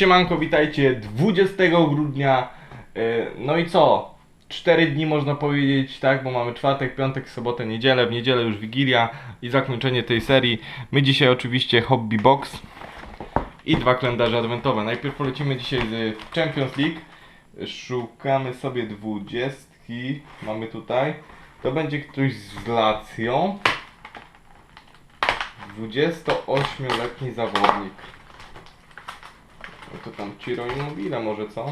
Siemanko, witajcie 20 grudnia. Yy, No i co? 4 dni można powiedzieć, tak, bo mamy czwartek, piątek, sobotę, niedzielę, w niedzielę już Wigilia i zakończenie tej serii. My dzisiaj oczywiście Hobby Box i dwa kalendarze adwentowe. Najpierw polecimy dzisiaj z Champions League. Szukamy sobie dwudziestki. Mamy tutaj. To będzie ktoś z Lazio. 28-letni zawodnik. No to tam Ciro Immobile może co?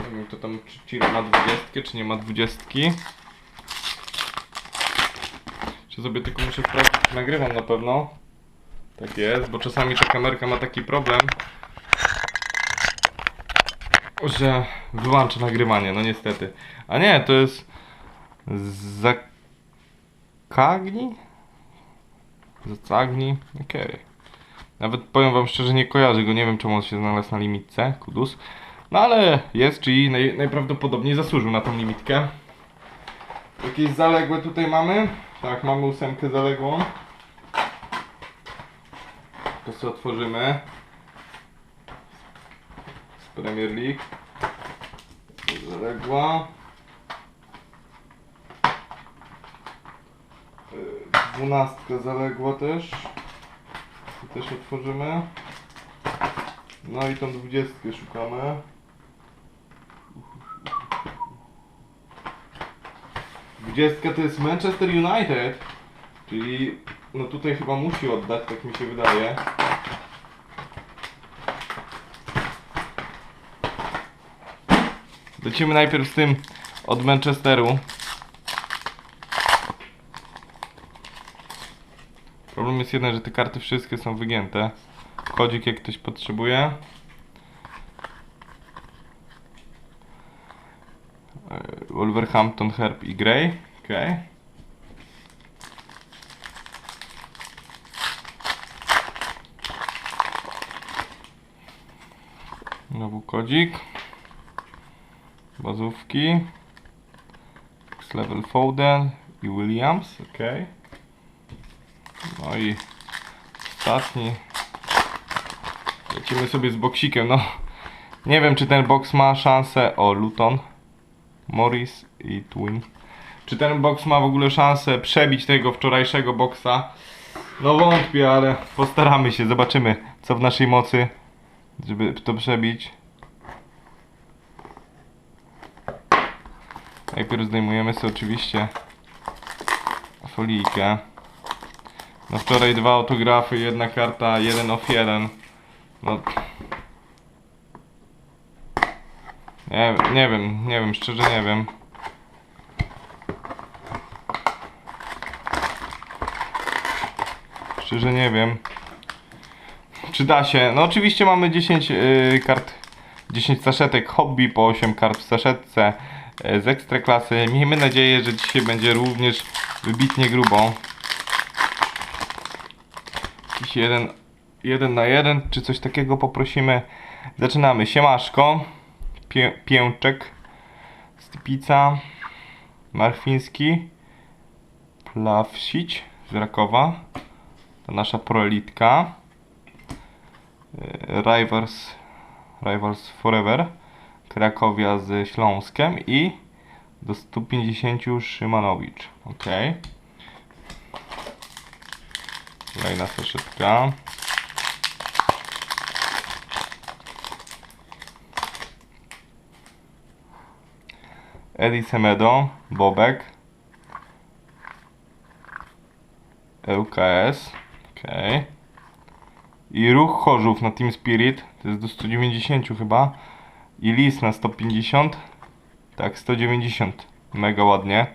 Nie wiem to tam czy Ciro ma dwudziestkę czy nie ma dwudziestki. Czy sobie tylko muszę sprawdzić, nagrywam na pewno. Tak jest, bo czasami ta kamerka ma taki problem, że wyłącza nagrywanie, no niestety. A nie, to jest Zakagni? Zacagni? Okej. Nawet powiem wam szczerze, nie kojarzę go, nie wiem czemu on się znalazł na limitce, kudus. No ale jest, czyli naj, najprawdopodobniej zasłużył na tą limitkę. Jakieś zaległe tutaj mamy? Tak, mamy ósemkę zaległą. To sobie otworzymy. Z Premier League. Zaległa. Yy, Dwunastka zaległa też. Też otworzymy. No i tą dwudziestkę szukamy. Dwudziestka to jest Manchester United. Czyli no tutaj chyba musi oddać, tak mi się wydaje. Lecimy najpierw z tym od Manchesteru. Problem jest jeden, że te karty wszystkie są wygięte. Kodzik jak ktoś potrzebuje. E, Wolverhampton, Herb i Grey. Okay. Znowu kodzik. Bazówki. Level Foden i Williams. Okay. No i ostatni. Lecimy sobie z boksikiem. No, nie wiem, czy ten boks ma szansę. O, Luton, Morris i Twin. Czy ten boks ma w ogóle szansę przebić tego wczorajszego boksa? No wątpię, ale postaramy się. Zobaczymy, co w naszej mocy, żeby to przebić. Najpierw zdejmujemy sobie oczywiście folijkę. No wczoraj dwa autografy, jedna karta, jeden off jeden. No. Nie, nie wiem, nie wiem, szczerze nie wiem. Szczerze nie wiem. Czy da się? No oczywiście mamy 10 yy, kart, 10 saszetek hobby po 8 kart w saszetce yy, z ekstraklasy. Miejmy nadzieję, że dzisiaj będzie również wybitnie grubo jakiś jeden, jeden na jeden, czy coś takiego poprosimy. Zaczynamy. Siemaszko, Pię, Pięczek, Stypica, Marfiński, Plawsić z Rakowa, to nasza proelitka, E, Rivals, Rivals Forever, Krakowia z Śląskiem i do 150 Szymanowicz. ok Kolejna saszetka. Edi Semedo, Bobek. ŁKS. Okay. I ruch Chorzów na Team Spirit. To jest do 190 chyba. I Lis na 150. Tak, 190. Mega ładnie.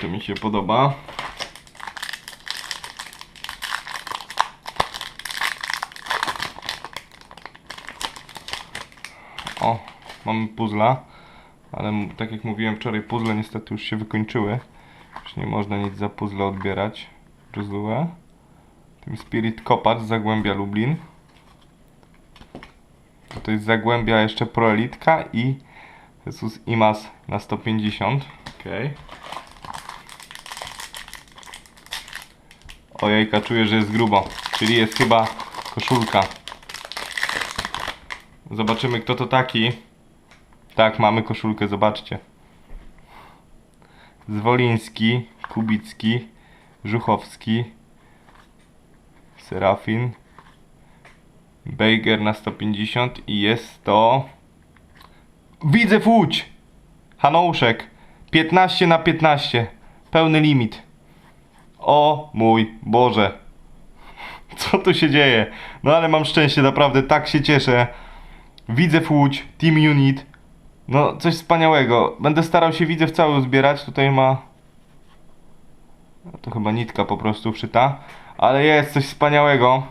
To mi się podoba. O, mamy puzzla. Ale tak jak mówiłem wczoraj, puzzle niestety już się wykończyły. Już nie można nic za puzzle odbierać. Rozlułe. Tym Spirit Kopacz Zagłębia Lublin. To jest Zagłębia jeszcze Proelitka i Jesus Imas na 150. Okej. Ojejka, czuję, że jest grubo. Czyli jest chyba koszulka. Zobaczymy kto to taki. Tak, mamy koszulkę, zobaczcie. Zwoliński, Kubicki, Żuchowski, Serafin, Bejger na 150 i jest to... Widzę Łódź! Hanouszek, 15 na 15, pełny limit. O mój Boże. Co tu się dzieje? No ale mam szczęście, naprawdę tak się cieszę. Widzę Łódź, Team Unit. No, coś wspaniałego. Będę starał się widzę w cały zbierać. Tutaj ma. To chyba nitka po prostu wszyta. Ale jest coś wspaniałego.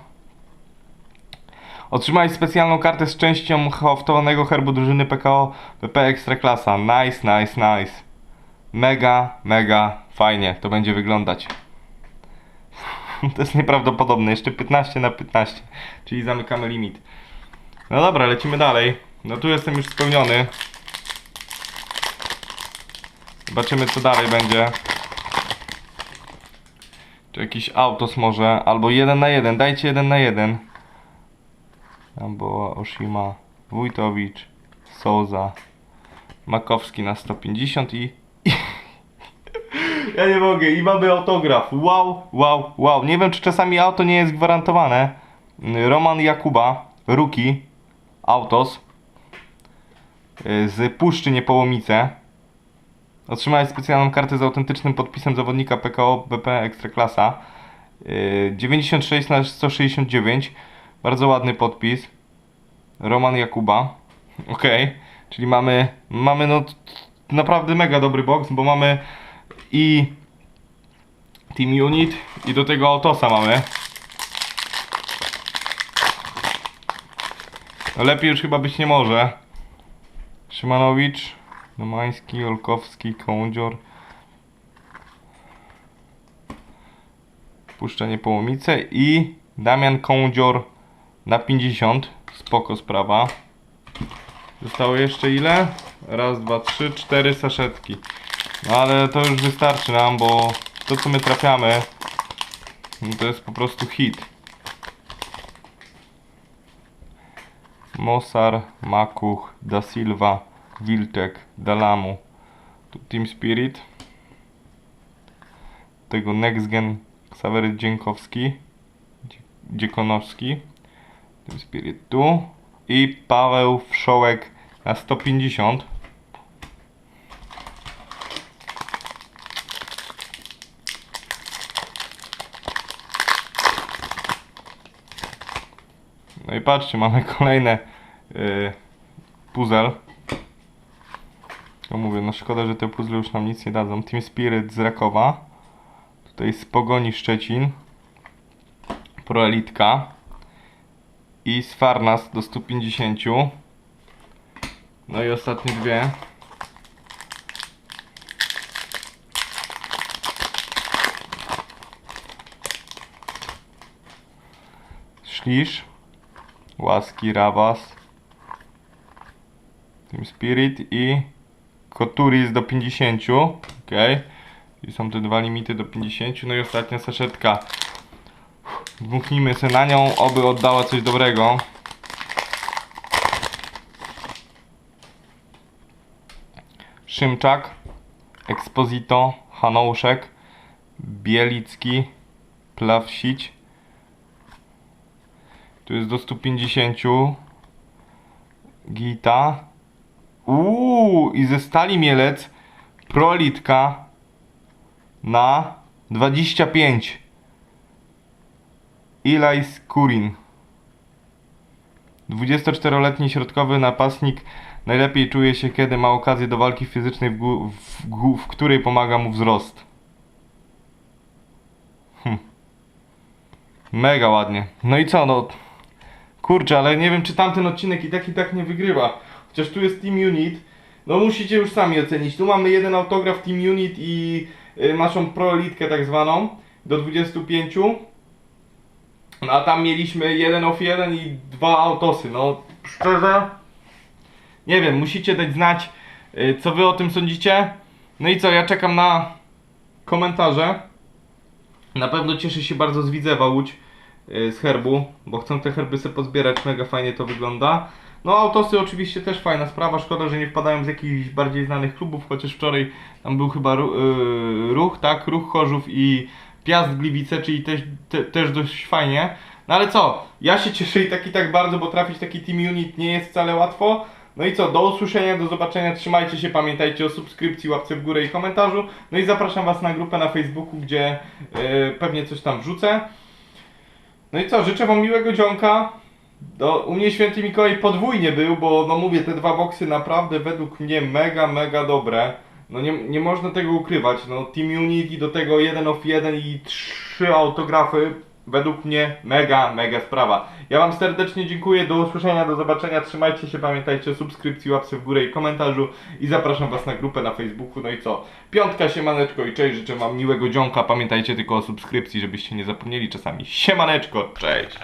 Otrzymałeś specjalną kartę z częścią haftowanego herbu drużyny PKO PP Ekstraklasa. Nice, nice, nice. Mega, mega fajnie to będzie wyglądać. To jest nieprawdopodobne. Jeszcze 15 na 15. Czyli zamykamy limit. No dobra, lecimy dalej. No tu jestem już spełniony. Zobaczymy co dalej będzie. Czy jakiś autos może, albo jeden na jeden. Dajcie jeden na jeden. Tam była Oshima, Wójtowicz, Souza, Makowski na 150 i... Ja nie mogę, i mamy autograf. Wow, wow, wow. Nie wiem, czy czasami auto nie jest gwarantowane. Roman Jakuba, Ruki, Autos y, z Puszczy Niepołomice. Otrzymałeś specjalną kartę z autentycznym podpisem zawodnika PKO BP Ekstraklasa. Y, 96 na 169. Bardzo ładny podpis. Roman Jakuba. Ok, czyli mamy, mamy no naprawdę mega dobry box, bo mamy i Team Unit i do tego Autosa mamy. No lepiej już chyba być nie może. Szymanowicz, Domański, Olkowski, Kołdzior. Puszczenie Połomice i Damian Kołdzior na 50. Spoko sprawa. Zostało jeszcze ile? Raz, dwa, trzy, cztery saszetki. No ale to już wystarczy nam, bo to co my trafiamy no to jest po prostu hit. Mosar, Makuch, Da Silva, Wilczek, Dalamu. Tu Team Spirit. Tego Next Gen Ksawery Dzienkowski. Dzie- Dziekonowski. Team Spirit tu. I Paweł Wszołek na 150. No i patrzcie, mamy kolejne yy, puzzle. No szkoda, że te puzzle już nam nic nie dadzą. Team Spirit z Rakowa. Tutaj z Pogoni Szczecin. Proelitka. I z Farnas do 150. No i ostatnie dwie. Szlisz. Łaski, Rawas, Team Spirit i Koturis do 50. Ok. I są te dwa limity do 50. No i ostatnia saszetka. Dmuchnijmy sobie na nią, oby oddała coś dobrego. Szymczak, Exposito, Hanouszek, Bielicki, Plawsić. Tu jest do 150. Gita. Uuu, i ze stali mielec prolitka na 25. Ilaj Skurin. 24-letni środkowy napastnik najlepiej czuje się, kiedy ma okazję do walki fizycznej, w, w, w której pomaga mu wzrost. Hm. Mega ładnie. No i co, no. Kurczę, ale nie wiem, czy tamten odcinek i tak i tak nie wygrywa. Chociaż tu jest Team Unit. No musicie już sami ocenić. Tu mamy jeden autograf Team Unit i y, naszą proelitkę tak zwaną do 25. No a tam mieliśmy jeden off jeden i dwa autosy. No szczerze, nie wiem, musicie dać znać, y, co wy o tym sądzicie. No i co, ja czekam na komentarze. Na pewno cieszy się bardzo z Widzewa Łódź y, z herbu, bo chcą te herby sobie pozbierać, mega fajnie to wygląda. No autosy oczywiście też fajna sprawa, szkoda, że nie wpadają z jakichś bardziej znanych klubów, chociaż wczoraj tam był chyba yy, ruch, tak, ruch Chorzów i Piast Gliwice, czyli też, te, też dość fajnie. No ale co, ja się cieszę i tak i tak bardzo, bo trafić taki team unit nie jest wcale łatwo. No i co, do usłyszenia, do zobaczenia, trzymajcie się, pamiętajcie o subskrypcji, łapce w górę i komentarzu. No i zapraszam Was na grupę na Facebooku, gdzie yy, pewnie coś tam wrzucę. No i co, życzę Wam miłego dzionka. Do, u mnie święty Mikołaj podwójnie był, bo no mówię, te dwa boksy naprawdę według mnie mega, mega dobre. No nie, nie można tego ukrywać. No Team Unity do tego 1 of 1 i trzy autografy. Według mnie mega, mega sprawa. Ja Wam serdecznie dziękuję, do usłyszenia, do zobaczenia, trzymajcie się, pamiętajcie o subskrypcji, łapce w górę i komentarzu i zapraszam Was na grupę na Facebooku, no i co? Piątka, siemaneczko i cześć, życzę Wam miłego dzionka, pamiętajcie tylko o subskrypcji, żebyście nie zapomnieli czasami. Siemaneczko, cześć!